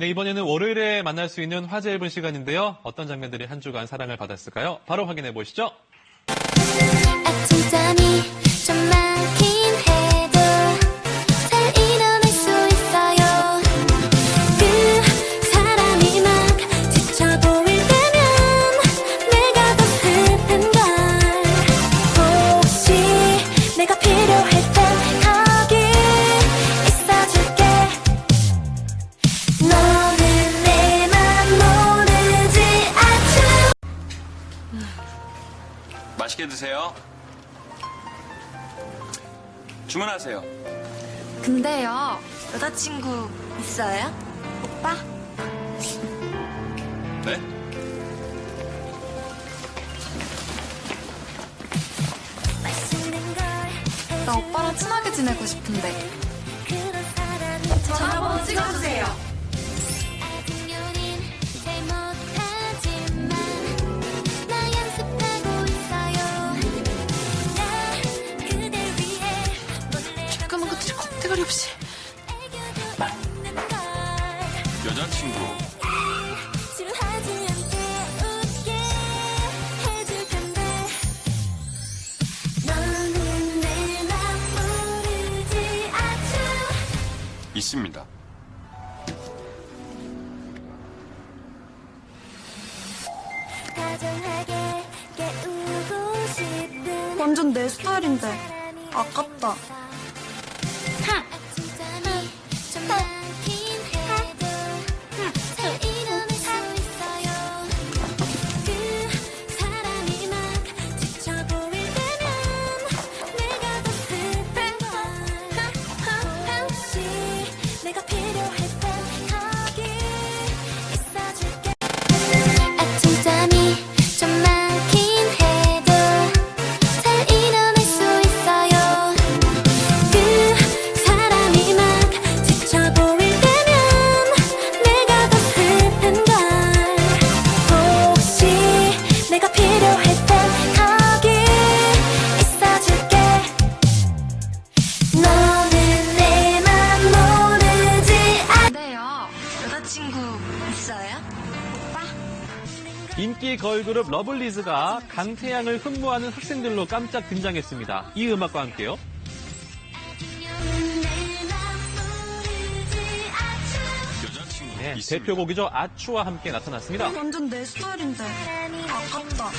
네, 이번에는 월요일에 만날 수 있는 화제 앨범 시간인데요. 어떤 장면들이 한 주간 사랑을 받았을까요? 바로 확인해 보시죠. 맛있게 드세요. 주문하세요. 근데요, 여자친구 있어요? 오빠? 네? 나 오빠랑 친하게 지내고 싶은데. 전화 한번 찍어주세요. 겁대가리 없이. 여자친구. 있습니다. 완전 내 스타일인데. 아깝다. 인기 걸그룹 러블리즈가 강태양을 흠모하는 학생들로 깜짝 등장했습니다. 이 음악과 함께요. 네. 대표곡이죠. 아추와 함께 나타났습니다. 완전 내 스타일인데. 아깝다.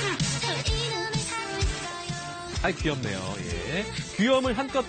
아이 귀엽네요. 예. 귀여움을 한껏